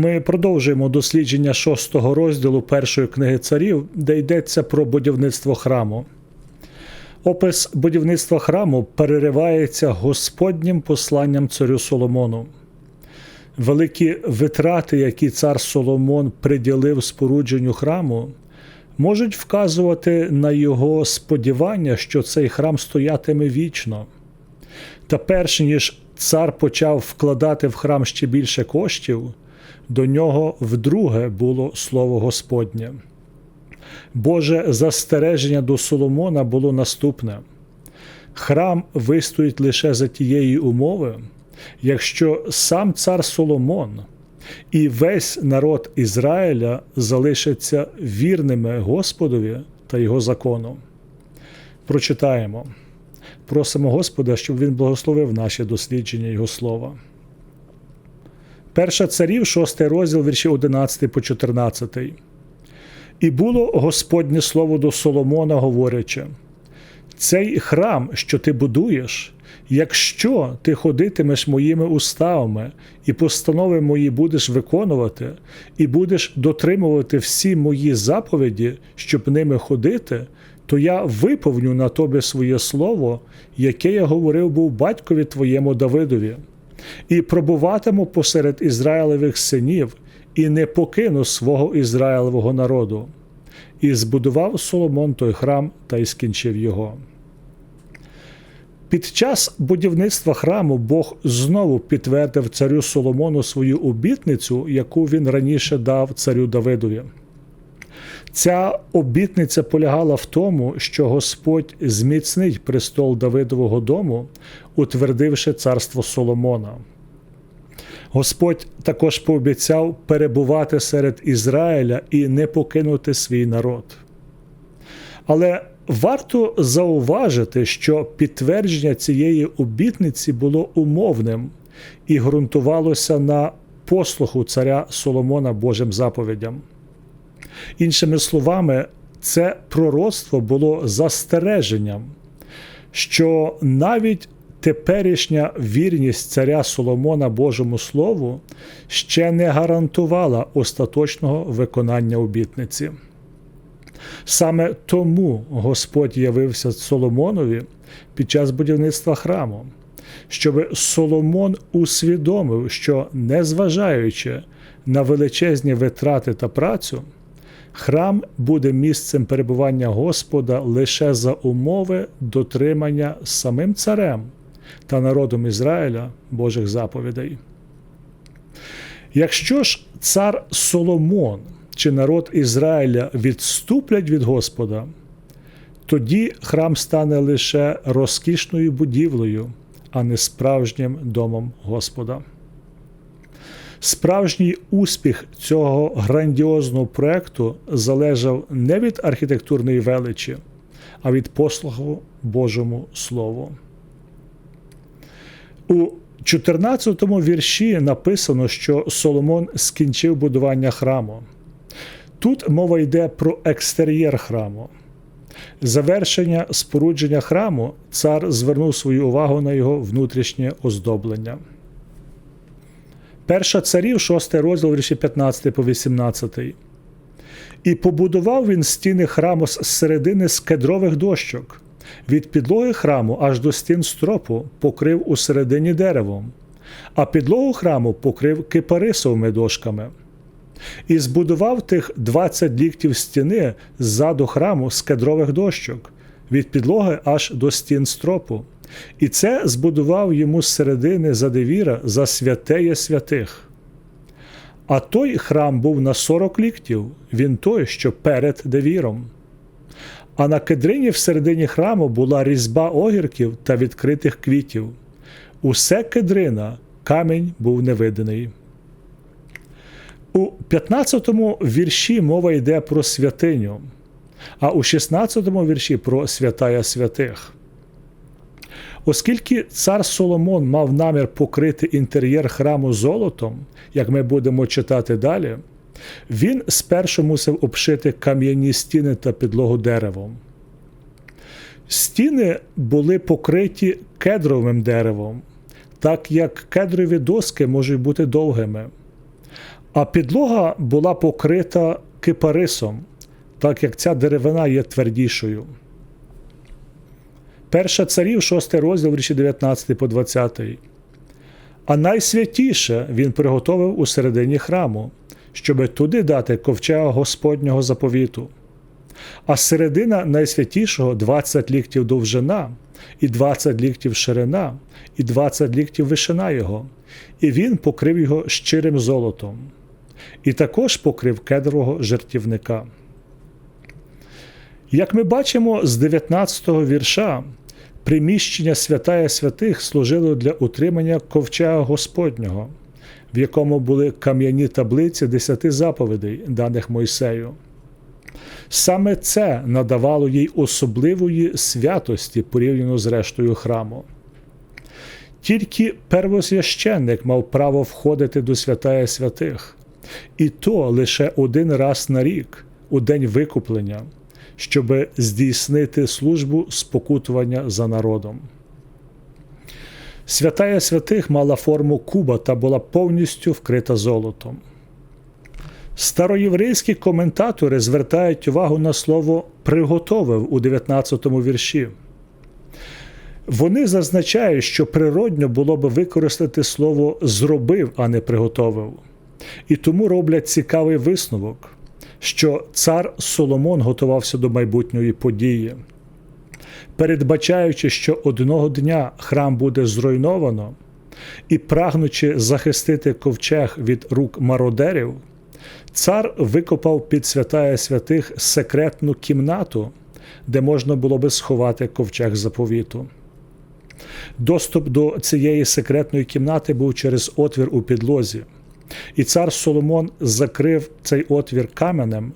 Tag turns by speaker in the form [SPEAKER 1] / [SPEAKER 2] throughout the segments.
[SPEAKER 1] Ми продовжуємо дослідження шостого розділу першої книги царів, де йдеться про будівництво храму. Опис будівництва храму переривається Господнім посланням царю Соломону. Великі витрати, які цар Соломон приділив спорудженню храму, можуть вказувати на його сподівання, що цей храм стоятиме вічно. Та перш ніж цар почав вкладати в храм ще більше коштів, до нього вдруге було слово Господнє. Боже застереження до Соломона було наступне: храм вистоїть лише за тієї умови, якщо сам цар Соломон і весь народ Ізраїля залишаться вірними Господові та його закону. Прочитаємо. Просимо Господа, щоб Він благословив наші дослідження Його слова. Перша царів, 6 розділ, вірші 11 по 14. І було Господнє слово до Соломона, говорячи: цей храм, що ти будуєш, якщо ти ходитимеш моїми уставами і постанови мої будеш виконувати, і будеш дотримувати всі мої заповіді, щоб ними ходити, то я виповню на тобі своє слово, яке я говорив був батькові твоєму Давидові, і пробуватиму посеред Ізраїлевих синів, і не покину свого Ізраїлевого народу. І збудував Соломон той храм та й скінчив його. Під час будівництва храму Бог знову підтвердив царю Соломону свою обітницю, яку він раніше дав царю Давидові. Ця обітниця полягала в тому, що Господь зміцнить престол Давидового дому, утвердивши царство Соломона. Господь також пообіцяв перебувати серед Ізраїля і не покинути свій народ. Але варто зауважити, що підтвердження цієї обітниці було умовним і ґрунтувалося на послуху царя Соломона Божим заповідям. Іншими словами, це пророцтво було застереженням, що навіть теперішня вірність царя Соломона Божому Слову ще не гарантувала остаточного виконання обітниці. Саме тому Господь явився Соломонові під час будівництва храму, щоб Соломон усвідомив, що, незважаючи на величезні витрати та працю, храм буде місцем перебування Господа лише за умови дотримання самим царем та народом Ізраїля Божих заповідей. Якщо ж цар Соломон чи народ Ізраїля відступлять від Господа, тоді храм стане лише розкішною будівлею, а не справжнім домом Господа. Справжній успіх цього грандіозного проекту залежав не від архітектурної величі, а від послугу Божому Слову. У 14 вірші написано, що Соломон скінчив будування храму. Тут мова йде про екстер'єр храму. Завершення спорудження храму цар звернув свою увагу на його внутрішнє оздоблення. Перша царів, 6 розділ вірші 15 по 18. І побудував він стіни храму з середини з кедрових дощок. Від підлоги храму аж до стін стропу покрив усередині деревом, а підлогу храму покрив кипарисовими дошками. І збудував тих 20 ліктів стіни ззаду храму з кедрових дощок, від підлоги аж до стін стропу. І це збудував йому з середини задевіра за святеє святих. А той храм був на 40 ліктів, він той, що перед девіром. А на кедрині всередині храму була різьба огірків та відкритих квітів. Усе кедрина, камінь був невиданий. У 15 му вірші мова йде про святиню, а у 16 му вірші про святая святих. Оскільки цар Соломон мав намір покрити інтер'єр храму золотом, як ми будемо читати далі, він спершу мусив обшити кам'яні стіни та підлогу деревом. Стіни були покриті кедровим деревом, так як кедрові доски можуть бути довгими. А підлога була покрита кипарисом, так як ця деревина є твердішою. Перша царів, 6 розділ, вірші 19 по 20. А найсвятіше він приготовив у середині храму, щоби туди дати ковчега Господнього заповіту. А середина найсвятішого 20 ліктів довжина, і 20 ліктів ширина, і 20 ліктів вишина його, і він покрив його щирим золотом, і також покрив кедрового жертівника. Як ми бачимо з 19 го вірша, приміщення святая святих служило для утримання ковчега Господнього, в якому були кам'яні таблиці десяти заповідей, даних Мойсею. Саме це надавало їй особливої святості порівняно з рештою храму. Тільки первосвященник мав право входити до святая святих, і то лише один раз на рік, у день викуплення, щоб здійснити службу спокутування за народом. Святая святих мала форму куба та була повністю вкрита золотом. Староєврейські коментатори звертають увагу на слово приготовив у 19 вірші. Вони зазначають, що природньо було би використати слово зробив, а не приготовив. І тому роблять цікавий висновок, що цар Соломон готувався до майбутньої події. Передбачаючи, що одного дня храм буде зруйновано, і прагнучи захистити ковчег від рук мародерів, цар викопав під святая святих секретну кімнату, де можна було би сховати ковчег заповіту. Доступ до цієї секретної кімнати був через отвір у підлозі, і цар Соломон закрив цей отвір каменем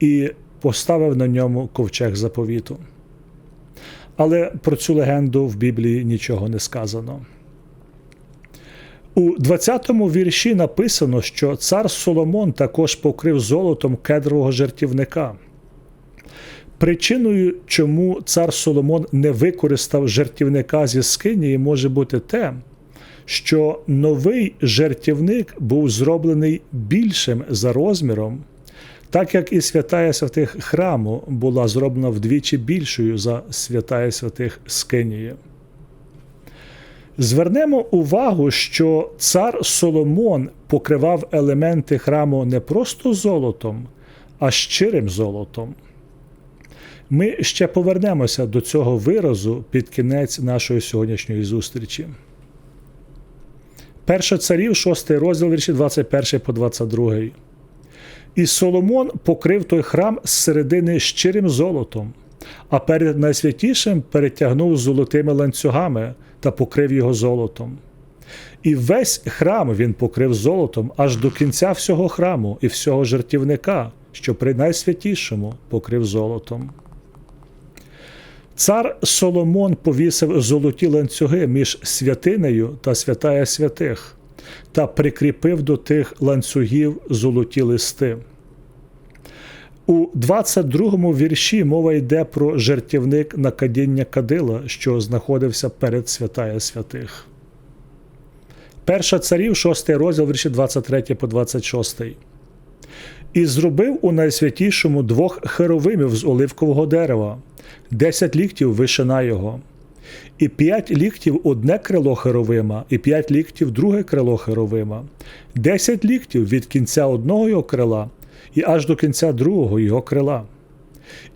[SPEAKER 1] і поставив на ньому ковчег заповіту. Але про цю легенду в Біблії нічого не сказано. У 20-му вірші написано, що цар Соломон також покрив золотом кедрового жертівника. Причиною, чому цар Соломон не використав жертівника зі скинії, може бути те, що новий жертівник був зроблений більшим за розміром, так як і святая святих храму була зроблена вдвічі більшою за святая святих скинії. Звернемо увагу, що цар Соломон покривав елементи храму не просто золотом, а щирим золотом. Ми ще повернемося до цього виразу під кінець нашої сьогоднішньої зустрічі. Перша царів, 6 розділ вірші 21 по 22. І Соломон покрив той храм з середини щирим золотом, а перед найсвятішим перетягнув золотими ланцюгами та покрив його золотом. І весь храм він покрив золотом аж до кінця всього храму і всього жертівника, що при найсвятішому покрив золотом. Цар Соломон повісив золоті ланцюги між святинею та святая святих та прикріпив до тих ланцюгів золоті листи. У 22-му вірші мова йде про жертівник на кадіння кадила, що знаходився перед святая святих. Перша царів, 6 розділ вірші 23 по 26. І зробив у найсвятішому двох херовимів з оливкового дерева, десять ліктів вишина його, і п'ять ліктів одне крило херовима, і п'ять ліктів друге крило херовима, десять ліктів від кінця одного його крила і аж до кінця другого його крила.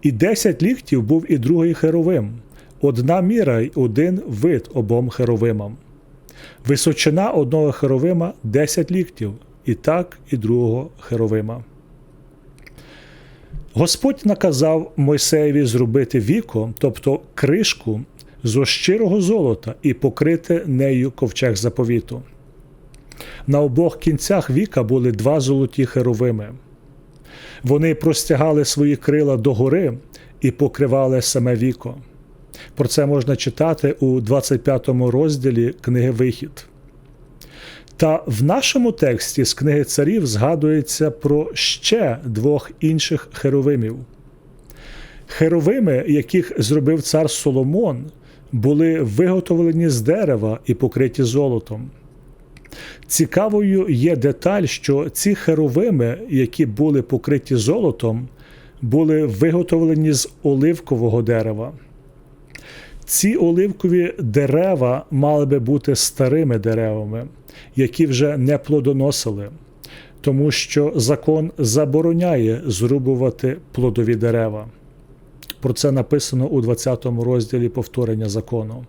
[SPEAKER 1] І десять ліктів був і другий херовим, одна міра й один вид обом херовимам. Височина одного херовима десять ліктів, і так і другого херовима. Господь наказав Мойсеєві зробити віко, тобто кришку зо щирого золота і покрити нею ковчег заповіту. На обох кінцях віка були два золоті херовими. Вони простягали свої крила догори і покривали саме віко. Про це можна читати у 25 розділі книги Вихід. Та в нашому тексті з книги царів згадується про ще двох інших херовимів. Херовими, яких зробив цар Соломон, були виготовлені з дерева і покриті золотом. Цікавою є деталь, що ці херовими, які були покриті золотом, були виготовлені з оливкового дерева. Ці оливкові дерева мали би бути старими деревами, які вже не плодоносили, тому що закон забороняє зрубувати плодові дерева. Про це написано у 20 розділі повторення закону.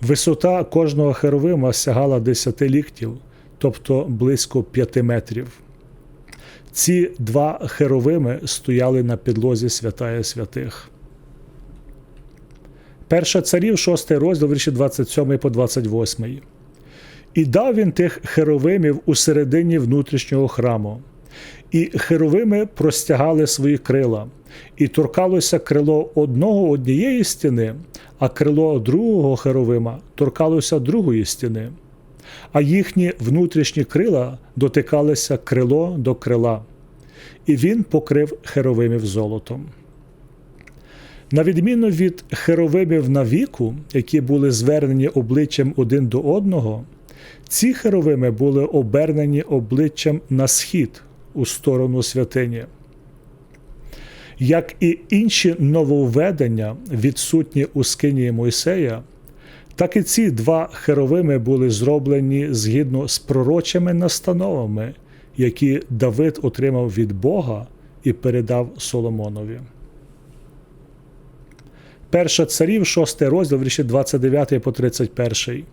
[SPEAKER 1] Висота кожного херовима сягала 10 ліктів, тобто близько 5 метрів. Ці два херовими стояли на підлозі святая святих. Перша царів, 6 розділ, вірші 27 по 28. І дав він тих херовимів у середині внутрішнього храму, і херовими простягали свої крила, і торкалося крило одного однієї стіни, а крило другого херовима торкалося другої стіни, а їхні внутрішні крила дотикалися крило до крила, і він покрив херовимів золотом. На відміну від херовимів на віку, які були звернені обличчям один до одного, ці херовими були обернені обличчям на схід у сторону святині. Як і інші нововведення, відсутні у скині Мойсея, так і ці два херовими були зроблені згідно з пророчими настановами, які Давид отримав від Бога і передав Соломонові. Перша царів, 6 розділ, вірші 29 по 31.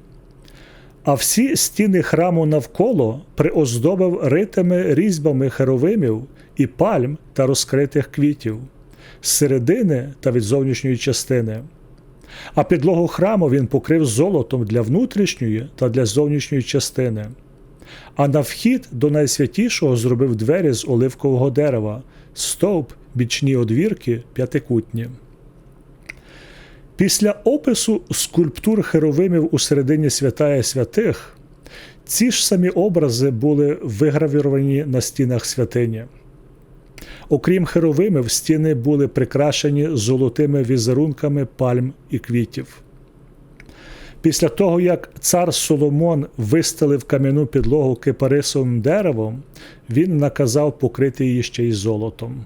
[SPEAKER 1] А всі стіни храму навколо приоздобив ритими різьбами херовимів і пальм та розкритих квітів, з середини та від зовнішньої частини. А підлогу храму він покрив золотом для внутрішньої та для зовнішньої частини. А на вхід до найсвятішого зробив двері з оливкового дерева, стовп, бічні одвірки, п'ятикутні. Після опису скульптур херовимів у середині святая святих, ці ж самі образи були вигравіровані на стінах святині. Окрім херовимів, стіни були прикрашені золотими візерунками пальм і квітів. Після того, як цар Соломон вистелив кам'яну підлогу кипарисовим деревом, він наказав покрити її ще й золотом.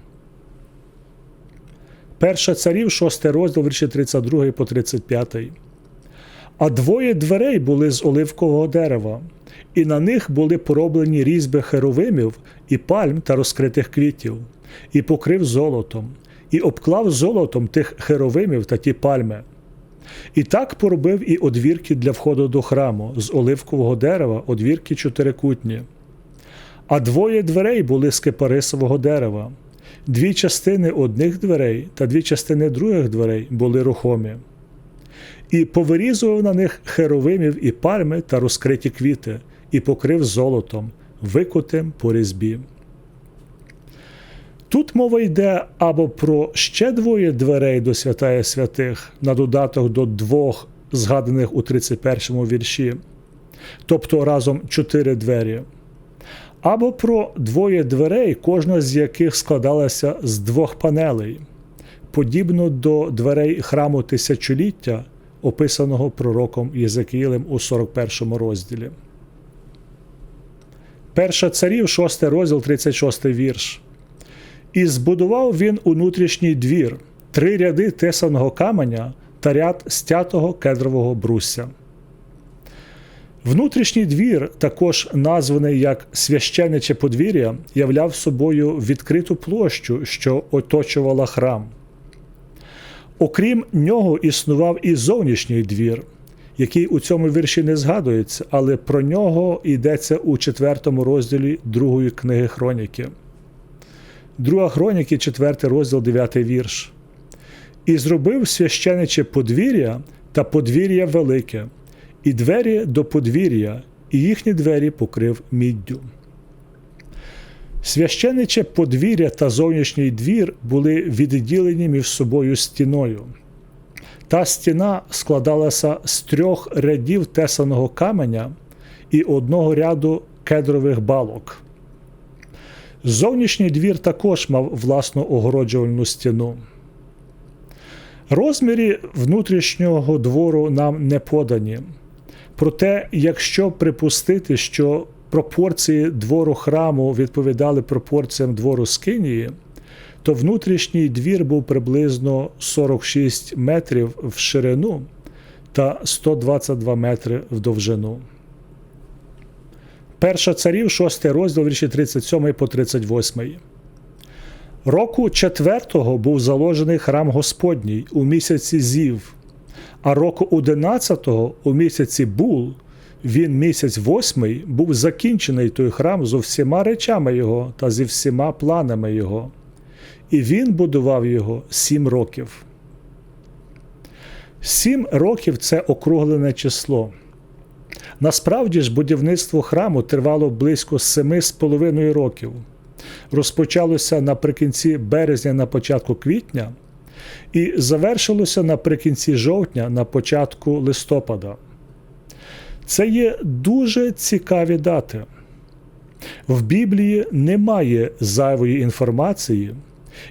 [SPEAKER 1] Перша царів, 6 розділ, вірші 32 по 35. А двоє дверей були з оливкового дерева, і на них були пороблені різьби херовимів і пальм та розкритих квітів, і покрив золотом, і обклав золотом тих херовимів та ті пальми. І так поробив і одвірки для входу до храму з оливкового дерева, одвірки чотирикутні. А двоє дверей були з кипарисового дерева. Дві частини одних дверей та дві частини других дверей були рухомі, і повирізував на них херовимів і пальми та розкриті квіти, і покрив золотом, викутим по різьбі. Тут мова йде або про ще двоє дверей до святая святих на додаток до двох, згаданих у 31 му вірші, тобто разом чотири двері або про двоє дверей, кожна з яких складалася з двох панелей, подібно до дверей храму тисячоліття, описаного пророком Єзекіїлем у 41 розділі. Перша царів, 6 розділ, 36 вірш. І збудував він внутрішній двір, три ряди тесаного каменя та ряд стятого кедрового брусся. Внутрішній двір, також названий як священиче подвір'я, являв собою відкриту площу, що оточувала храм. Окрім нього, існував і зовнішній двір, який у цьому вірші не згадується, але про нього йдеться у четвертому розділі другої книги Хроніки. Друга хроніки, четвертий розділ, дев'ятий вірш. І зробив священиче подвір'я та подвір'я велике і двері до подвір'я, і їхні двері покрив міддю. Священиче подвір'я та зовнішній двір були відділені між собою стіною. Та стіна складалася з трьох рядів тесаного каменя і одного ряду кедрових балок. Зовнішній двір також мав власну огороджувальну стіну. Розмірі внутрішнього двору нам не подані. Проте, якщо припустити, що пропорції двору храму відповідали пропорціям двору Скинії, то внутрішній двір був приблизно 46 метрів в ширину та 122 метри в довжину. Перша царів, 6 розділ вірші 37 по 38. Року четвертого був заложений храм Господній у місяці Зів, а року одинадцятого у місяці Бул, він місяць восьмий, був закінчений той храм з всіма речами його та зі всіма планами його. І він будував його сім років. Сім років це округлене число. Насправді ж будівництво храму тривало близько семи з половиною років. Розпочалося наприкінці березня на початку квітня і завершилося наприкінці жовтня на початку листопада. Це є дуже цікаві дати. В Біблії немає зайвої інформації,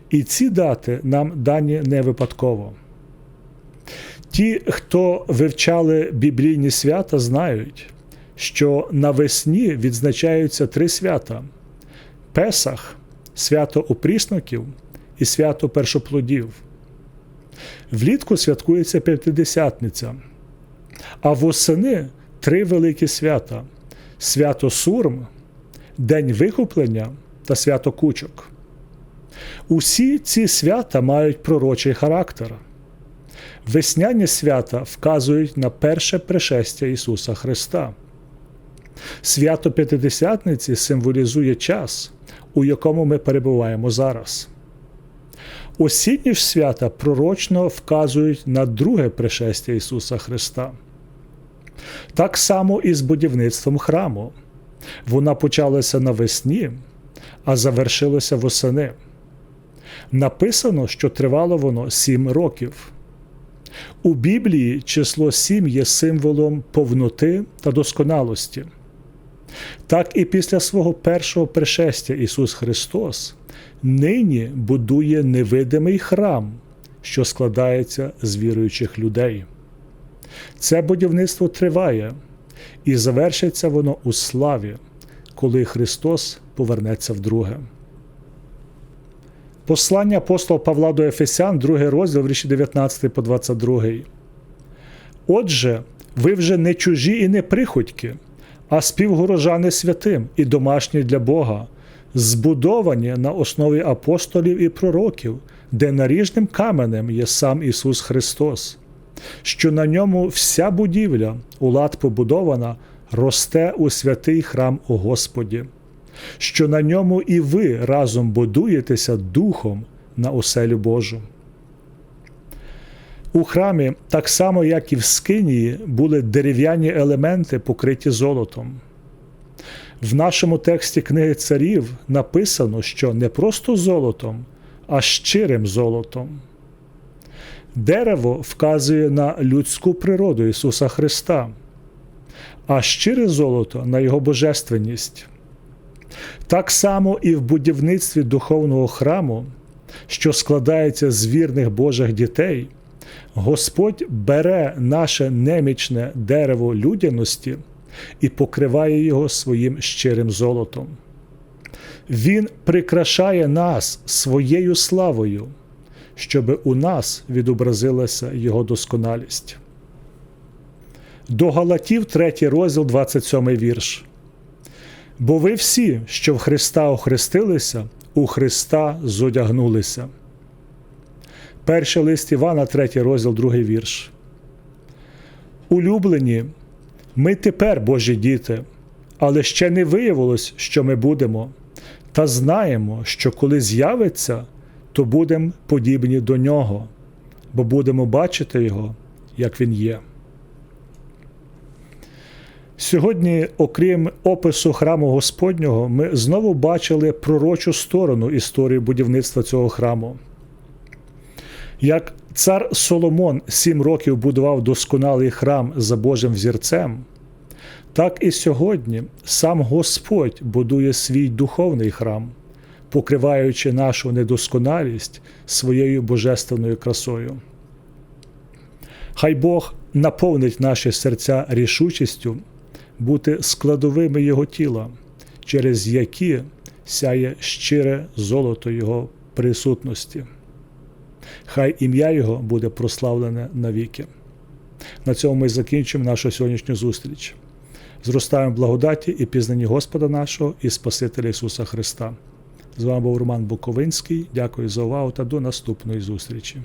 [SPEAKER 1] і ці дати нам дані не випадково. Ті, хто вивчали біблійні свята, знають, що навесні відзначаються три свята: Песах, свято опрісноків і свято першоплодів. Влітку святкується П'ятидесятниця, а восени три великі свята: свято Сурм, День Викуплення та свято Кучок. Усі ці свята мають пророчий характер. Весняні свята вказують на перше пришестя Ісуса Христа. Свято П'ятидесятниці символізує час, у якому ми перебуваємо зараз. Осінні ж свята пророчно вказують на друге пришестя Ісуса Христа. Так само і з будівництвом храму. Вона почалася навесні, а завершилася восени. Написано, що тривало воно сім років. У Біблії число сім є символом повноти та досконалості. Так і після свого першого пришестя Ісус Христос нині будує невидимий храм, що складається з віруючих людей. Це будівництво триває, і завершиться воно у славі, коли Христос повернеться вдруге. Послання апостола Павла до Ефесян, 2 розділ, вірші 19 по 22. Отже, ви вже не чужі і не приходьки, а співгорожани святим і домашні для Бога, збудовані на основі апостолів і пророків, де наріжним каменем є сам Ісус Христос, що на ньому вся будівля, у лад побудована, росте у святий храм у Господі що на ньому і ви разом будуєтеся Духом на оселю Божу. У храмі, так само як і в Скинії, були дерев'яні елементи, покриті золотом. В нашому тексті Книги Царів написано, що не просто золотом, а щирим золотом. Дерево вказує на людську природу Ісуса Христа, а щире золото на Його божественність. Так само і в будівництві духовного храму, що складається з вірних Божих дітей, Господь бере наше немічне дерево людяності і покриває його своїм щирим золотом. Він прикрашає нас своєю славою, щоб у нас відобразилася Його досконалість. До Галатів, 3 розділ, 27 вірш. Бо ви всі, що в Христа охрестилися, у Христа зодягнулися. Перший лист Івана, 3 розділ, 2 вірш. Улюблені, ми тепер Божі діти, але ще не виявилось, що ми будемо, та знаємо, що коли з'явиться, то будемо подібні до нього, бо будемо бачити Його, як Він є. Сьогодні, окрім опису храму Господнього, ми знову бачили пророчу сторону історії будівництва цього храму. Як цар Соломон сім років будував досконалий храм за Божим взірцем, так і сьогодні сам Господь будує свій духовний храм, покриваючи нашу недосконалість своєю божественною красою. Хай Бог наповнить наші серця рішучістю бути складовими Його тіла, через які сяє щире золото Його присутності. Хай ім'я Його буде прославлене навіки. На цьому ми закінчимо нашу сьогоднішню зустріч. Зростаємо благодаті і пізнанні Господа нашого і Спасителя Ісуса Христа. З вами був Роман Буковинський. Дякую за увагу та до наступної зустрічі.